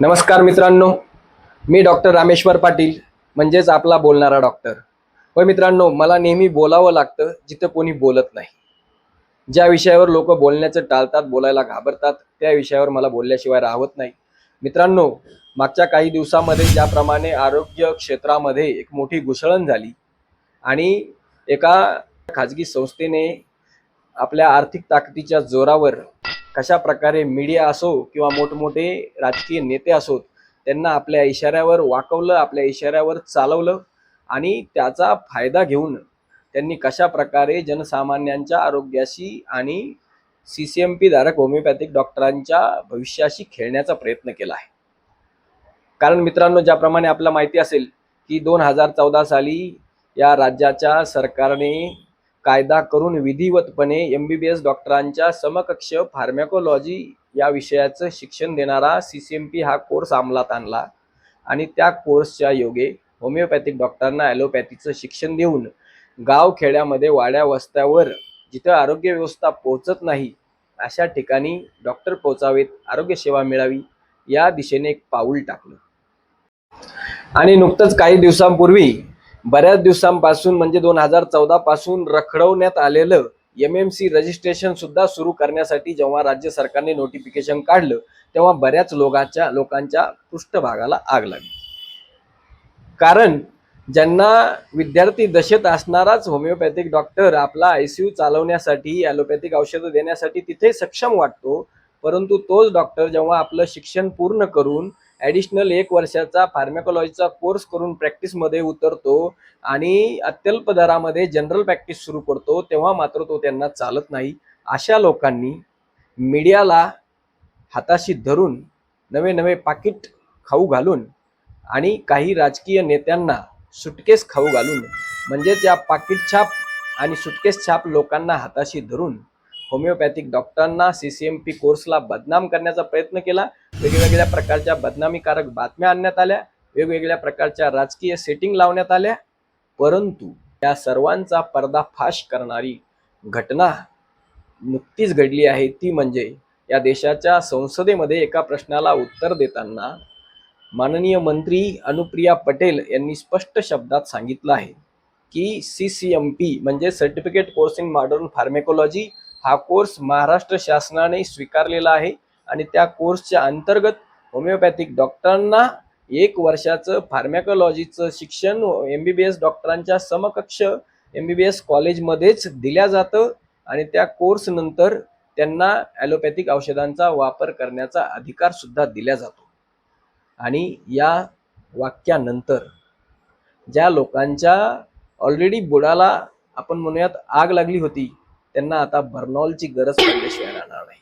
नमस्कार मित्रांनो मी डॉक्टर रामेश्वर पाटील म्हणजेच आपला बोलणारा डॉक्टर. व मित्रांनो मला नेहमी बोलावं लागतं जिथं कोणी बोलत नाही. ज्या विषयावर लोक बोलण्याचं टाळतात बोलायला घाबरतात त्या विषयावर मला बोलल्याशिवाय राहत नाही. मित्रांनो मागच्या काही दिवसामध्ये ज्याप्रमाणे आरोग्य क्षेत्रामध्ये एक मोठी घुसळण झाली आणि एका खाजगी संस्थेने आपल्या आर्थिक ताकदीच्या जोरावर कशा प्रकारे मीडिया असो किंवा मोठमोठे राजकीय नेते असोत त्यांना आपल्या इशाऱ्यावर वाकवलं आपल्या इशाऱ्यावर चालवलं आणि त्याचा फायदा घेऊन त्यांनी कशा प्रकारे जनसामान्यांच्या आरोग्याशी आणि सी सी एम पी धारक होमिओपॅथिक डॉक्टरांच्या भविष्याशी खेळण्याचा प्रयत्न केला आहे. कारण मित्रांनो ज्याप्रमाणे आपल्याला माहिती असेल की दोन हजार चौदा साली या राज्याच्या सरकारने कायदा करून विधिवतपणे एम बी बी एस डॉक्टरांच्या समकक्ष फार्मॅकोलॉजी या विषयाचं शिक्षण देणारा सी सी एम पी हा कोर्स अंमलात आणला. आणि त्या कोर्सच्या योगे होमिओपॅथिक डॉक्टरांना ॲलोपॅथीचं शिक्षण देऊन गाव खेड्यामध्ये वाड्या वस्त्यावर जिथं आरोग्य व्यवस्था पोहोचत नाही अशा ठिकाणी डॉक्टर पोचावेत आरोग्यसेवा मिळावी या दिशेने एक पाऊल टाकलं. आणि नुकतंच काही दिवसांपूर्वी बऱ्याच दिवसांपासून म्हणजे दोन हजार चौदा पासून रखडवण्यात आलेलं एम एम सी रजिस्ट्रेशन सुद्धा सुरू करण्यासाठी जेव्हा राज्य सरकारने नोटिफिकेशन काढलं तेव्हा बऱ्याच लोकांच्या लोकांच्या पृष्ठभागाला आग लागली. कारण ज्यांना विद्यार्थी दशेत असणाराच होमिओपॅथिक डॉक्टर आपला आय सी यू चालवण्यासाठी ॲलोपॅथिक औषधं देण्यासाठी तिथे सक्षम वाटतो परंतु तोच डॉक्टर जेव्हा आपलं शिक्षण पूर्ण करून ॲडिशनल एक वर्षाचा फार्मॅकॉलॉजीचा कोर्स करून प्रॅक्टिसमध्ये उतरतो आणि अत्यल्प दरामध्ये जनरल प्रॅक्टिस सुरू करतो तेव्हा मात्र तो त्यांना चालत नाही. अशा लोकांनी मीडियाला हाताशी धरून नवे नवे पाकिट खाऊ घालून आणि काही राजकीय नेत्यांना सुटकेस खाऊ घालून म्हणजेच या पाकिट छाप आणि सुटकेस छाप लोकांना हाताशी धरून होमिओपॅथिक डॉक्टरांना सी सी एम पी कोर्सला बदनाम करण्याचा प्रयत्न केला. वेगवेगळ्या प्रकारच्या बदनामीकारक बातम्या आणण्यात आल्या वेगवेगळ्या प्रकारच्या राजकीय सेटिंग लावण्यात आल्या. परंतु या सर्वांचा पर्दाफाश करणारी घटना नुकतीच घडली आहे. ती म्हणजे या देशाच्या संसदेमध्ये एका प्रश्नाला उत्तर देताना माननीय मंत्री अनुप्रिया पटेल यांनी स्पष्ट शब्दात सांगितलं आहे की सी सी एम पी म्हणजे certificate course in modern pharmacology हा कोर्स महाराष्ट्र शासनाने स्वीकारलेला आहे. आणि त्या कोर्सच्या अंतर्गत होमिओपॅथिक डॉक्टरांना एक वर्षाचं फार्मॅकोलॉजीचं शिक्षण एम बी बी एस डॉक्टरांच्या समकक्ष एम बी बी एस कॉलेजमध्येच दिल्या जातं आणि त्या कोर्सनंतर त्यांना ॲलोपॅथिक औषधांचा वापर करण्याचा अधिकार सुद्धा दिला जातो. आणि या वाक्यानंतर ज्या लोकांच्या ऑलरेडी बुडाला आपण म्हणूयात आग लागली होती त्यांना आता बर्नॉलची गरज पडल्याशिवाय राहणार नाही.